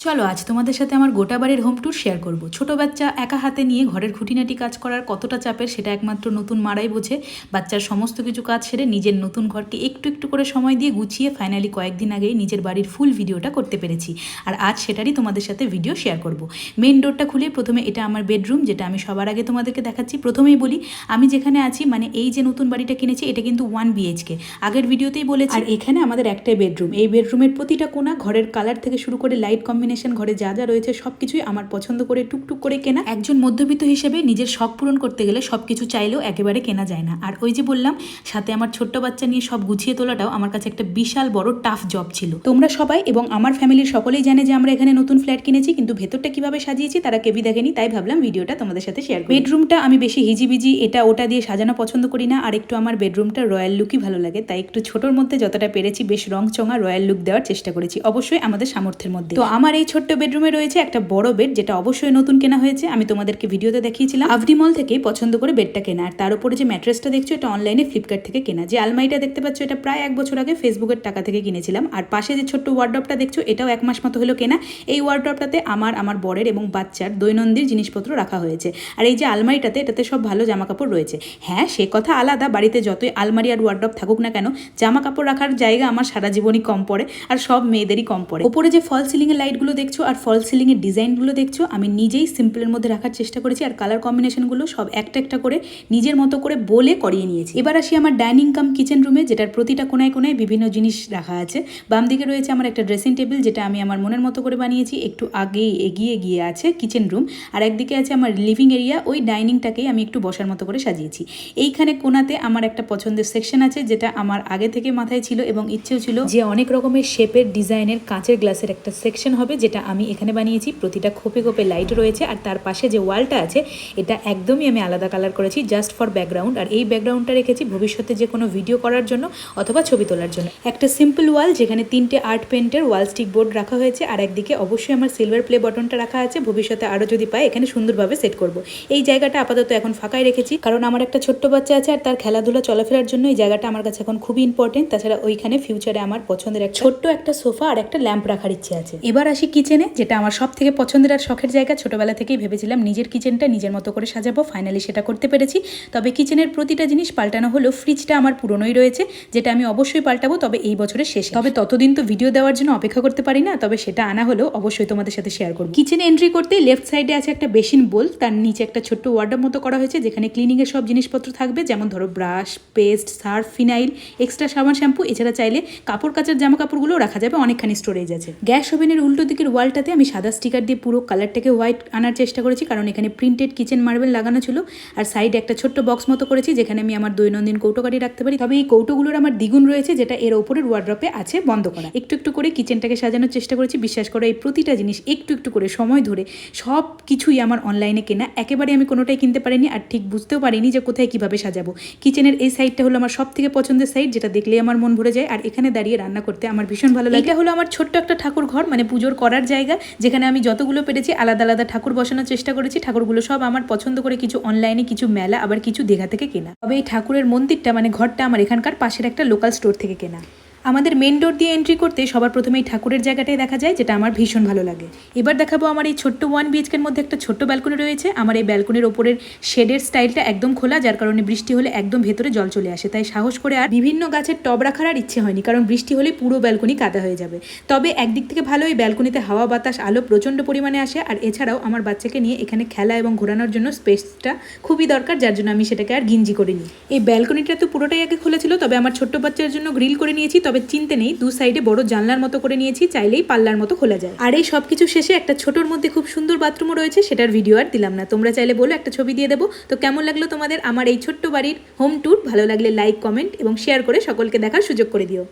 চলো, আজ তোমাদের সাথে আমার গোটা বাড়ির হোম ট্যুর শেয়ার করব। ছোট বাচ্চা একা হাতে নিয়ে ঘরের খুঁটিনাটি কাজ করার কতটা চাপের, সেটা একমাত্র নতুন মারাই বোঝে। বাচ্চার সমস্ত কিছু কাজ সেরে নিজের নতুন ঘরকে একটু একটু করে সময় দিয়ে গুছিয়ে ফাইনালি কয়েকদিন আগেই নিজের বাড়ির ফুল ভিডিওটা করতে পেরেছি। আর আজ সেটারই তোমাদের সাথে ভিডিও শেয়ার করব। মেন ডোরটা খুলে প্রথমে এটা আমার বেডরুম যেটা আমি সবার আগে তোমাদেরকে দেখাচ্ছি। প্রথমেই বলি, আমি যেখানে আছি মানে এই যে নতুন বাড়িটা কিনেছি, এটা কিন্তু ওয়ান বিএইচকে আগের ভিডিওতেই বলেছি, আর এখানে আমাদের একটাই বেডরুম এই বেডরুমের প্রতিটা কোণা ঘরের কালার থেকে শুরু করে লাইট কম্বিনেশন ঘরে যা যা রয়েছে সব কিছুই আমার পছন্দ করে টুকটুক করে কেনা। একজন মধ্যবিত্ত হিসেবে নিজের শখ পূরণ করতে গেলে সব কিছু চাইলেও একেবারে কেনা যায় না। আর ওই যে বললাম, সাথে আমার ছোট্ট বাচ্চা নিয়ে সব গুছিয়ে তোলাটাও আমার কাছে একটা বিশাল বড় টাফ জব ছিল। তোমরা সবাই এবং আমার ফ্যামিলির সকলেই জানে যে আমরা এখানে নতুন ফ্ল্যাট কিনেছি, কিন্তু ভেতরটা কীভাবে সাজিয়েছি তারা কেবি দেখেনি, তাই ভাবলাম ভিডিওটা তোমাদের সাথে শেয়ার করি। বেডরুমটা আমি বেশি হিজিবিজি, এটা ওটা দিয়ে সাজানো পছন্দ করি না। আর একটু আমার বেডরুমটা রয়্যাল লুকই ভালো লাগে, তাই একটু ছোটোর মধ্যে যতটা পেরেছি বেশ রং চঙা রয়্যাল লুক দেওয়ার চেষ্টা করেছি, অবশ্যই আমাদের সামর্থ্যের মধ্যে। তো আমার এই ছোট্ট বেডরুমে রয়েছে একটা বড় বেড, যেটা অবশ্যই নতুন কেনা হয়েছে। আমি তোমাদেরকে ভিডিওতে দেখিয়েছিলাম। আভরি মল থেকে পছন্দ করে বেডটা কেনা। আর তার উপরে যে ম্যাট্রেসটা দেখছ, এটা অনলাইনে ফ্লিপকার্ট থেকে কেনা। যে আলমারিটা দেখতে পাচ্ছ, এটা প্রায় এক বছর আগে ফেসবুকের টাকা থেকে কিনেছিলাম। আর পাশে যে ছোট্ট ওয়ার্ড্রপটা দেখছ, এটাও এক মাস মতো হলো কেনা। এই ওয়ার্ড্রপটাতে আমার আমার বরের এবং বাচ্চার দৈনন্দিন জিনিসপত্র রাখা হয়েছে। আর এই যে আলমারিটাতে, এটাতে সব ভালো জামা কাপড় রয়েছে। হ্যাঁ সে কথা আলাদা। বাড়িতে যতই আলমারি আর ওয়ার্ড্রপ থাকুক না কেন জামা কাপড় রাখার জায়গা আমার সারা জীবনই কম পড়ে। আর সব মেয়েদেরই কম পড়ে। ওপরে যে ফল সিলিং সিলিংয়ের লাইটগুলো দেখছ আর ফল সিলিংয়ের ডিজাইনগুলো দেখছ, আমি নিজেই সিম্পলের মধ্যে রাখার চেষ্টা করেছি আর কালার কম্বিনেশনগুলো সব একটা একটা করে নিজের মতো করে বলে করিয়ে নিয়েছি। এবার আসি আমার ডাইনিং কাম কিচেন রুমে যেটার প্রতিটা কোনায় কোনায় বিভিন্ন জিনিস রাখা আছে। বাম দিকে রয়েছে আমার একটা ড্রেসিং টেবিল যেটা আমি আমার মনের মতো করে বানিয়েছি, একটু আগেই এগিয়ে গিয়ে আছে কিচেন রুম আর একদিকে আছে আমার লিভিং এরিয়া ওই ডাইনিংটাকেই আমি একটু বসার মতো করে সাজিয়েছি। এইখানে কোনাতে আমার একটা পছন্দের সেকশন আছে, যেটা আমার আগে থেকে মাথায় ছিল এবং ইচ্ছেও ছিল যে অনেক রকমের শেপের ডিজাইনের কাঁচের গ্লাসের একটা সেকশন হবে যেটা আমি এখানে বানিয়েছি, প্রতিটা খোপে খোপে লাইট রয়েছে আর তার পাশে যে ওয়ালটা আছে, এটা একদমই আমি আলাদা কালার করেছি জাস্ট ফর ব্যাকগ্রাউন্ড আর এই ব্যাকগ্রাউন্ডটা রেখেছি ভবিষ্যতে যে কোনো ভিডিও করার জন্য অথবা ছবি তোলার জন্য। একটা সিম্পল ওয়াল যেখানে তিনটে আর্ট পেন্টের ওয়াল স্টিক বোর্ড রাখা হয়েছে আর একদিকে অবশ্যই আমার সিলভার প্লে বটনটা রাখা আছে, ভবিষ্যতে আরও যদি পাই এখানে সুন্দরভাবে সেট করব। এই জায়গাটা আপাতত এখন ফাঁকাই রেখেছি কারণ আমার একটা ছোট্ট বাচ্চা আছে আর তার খেলাধুলা, চলাফেরার জন্য এই জায়গাটা আমার কাছে এখন খুবই ইম্পর্টেন্ট তাছাড়া ওইখানে ফিউচারে আমার পছন্দের এক ছোট্ট একটা সোফা আর একটা ল্যাম্প রাখার ইচ্ছে আছে। এবার আসি কিচেনে যেটা আমার সব থেকে পছন্দের আর শখের জায়গা, ছোটবেলা থেকেই ভেবেছিলাম নিজের কিচেনটা নিজের মতো করে সাজাবো ফাইনালি সেটা করতে পেরেছি। তবে কিচেনের প্রতিটা জিনিস পাল্টানো হলো ফ্রিজটা আমার পুরনোই রয়েছে, যেটা আমি অবশ্যই পাল্টাবো, তবে এই বছরের শেষে। তবে ততদিন তো ভিডিও দেওয়ার জন্য অপেক্ষা করতে পারি না, তবে সেটা আনা হলেও অবশ্যই তোমাদের সাথে শেয়ার করব। কিচেনে এন্ট্রি করতে লেফট সাইডে আছে একটা বেসিন বোল তার নিচে একটা ছোট্ট ওয়ার্ডার মতো করা হয়েছে, যেখানে ক্লিনিংয়ের সব জিনিসপত্র থাকবে, যেমন ধরো brush paste surf phenyl extra সাবান শ্যাম্পু এছাড়া চাইলে কাপড় কাচার জামা কাপড়গুলো রাখা যাবে, অনেকখানি স্টোরেজ আছে। গ্যাস ওভেনের উল্টো দিকের ওয়ালটাতে আমি সাদা স্টিকার দিয়ে পুরো কালারটাকে হোয়াইট আনার চেষ্টা করেছি, কারণ এখানে প্রিন্টেড কিচেন মার্বেল লাগানো ছিল আর সাইডে একটা ছোট্ট বক্স মতো করেছি যেখানে আমি আমার দৈনন্দিন কৌটো গাড়ি রাখতে পারি। তবে এই কৌটোগুলোর আমার দ্বিগুণ রয়েছে, যেটা এর ওপরের ওয়ার্ড্রপে আছে বন্ধ করা। একটু একটু করে কিচেনটাকে সাজানোর চেষ্টা করেছি, বিশ্বাস করো এই প্রতিটা জিনিস একটু একটু করে সময় ধরে সব কিছুই আমার অনলাইনে কেনা, একেবারে আমি কোনোটাই কিনতে পারিনি আর ঠিক বুঝতেও পারিনি যে কোথায় কীভাবে সাজাবো। কিচেনের এই সাইডটা হলো আমার সব থেকে পছন্দের সাইড যেটা দেখলে আমার মন ভরে যায়, আর এখানে দাঁড়িয়ে রান্না করতে আমার ভীষণ ভালো লাগে। এটা হলো আমার ছোট্ট একটা ঠাকুর ঘর মানে পুজোর করার জায়গা, যেখানে আমি যতগুলো পেরেছি আলাদা আলাদা ঠাকুর বসানোর চেষ্টা করেছি। ঠাকুরগুলো সব আমার পছন্দ করে কিছু অনলাইনে কিছু মেলা, আবার কিছু দীঘা থেকে কেনা। তবে এই ঠাকুরের মন্দিরটা মানে ঘরটা আমার এখানকার পাশের একটা লোকাল স্টোর থেকে কেনা। আমাদের মেন ডোর দিয়ে এন্ট্রি করতে সবার প্রথমে এই ঠাকুরের জায়গাটাই দেখা যায়, যেটা আমার ভীষণ ভালো লাগে। এবার দেখাবো আমার এই ছোট্ট ওয়ান বিএচকের মধ্যে একটা ছোট্ট ব্যালকনি রয়েছে। আমার এই ব্যালকনির ওপরের শেডের স্টাইলটা একদম খোলা, যার কারণে বৃষ্টি হলে একদম ভেতরে জল চলে আসে। তাই সাহস করে আর বিভিন্ন গাছের টব রাখার আর ইচ্ছে হয়নি, কারণ বৃষ্টি হলে পুরো ব্যালকনি কাদা হয়ে যাবে। তবে একদিক থেকে ভালো, এই ব্যালকনিতে হাওয়া, বাতাস, আলো প্রচণ্ড পরিমাণে আসে। আর এছাড়াও আমার বাচ্চাকে নিয়ে এখানে খেলা এবং ঘোরানোর জন্য স্পেসটা খুবই দরকার, যার জন্য আমি সেটাকে আর গিঞ্জি করিনি। এই ব্যালকনিটা তো পুরোটাই আগে খোলা ছিল, তবে আমার ছোট্ট বাচ্চার জন্য গ্রিল করে নিয়েছি তবে চিনতে নেই, দু সাইডে বড় জানলার মতো করে নিয়েছি, চাইলেই পাল্লার মতো খোলা যায়। আর এই সবকিছু শেষে একটা ছোটর মধ্যে খুব সুন্দর বাথরুমও রয়েছে, সেটার ভিডিও আর দিলাম না। তোমরা চাইলে বলো, একটা ছবি দিয়ে দেবো। তো কেমন লাগল তোমাদের? আমার এই ছোট্ট বাড়ির হোম ট্যুর ভালো লাগলে লাইক কমেন্ট এবং শেয়ার করে সকলকে দেখার সুযোগ করে দিও।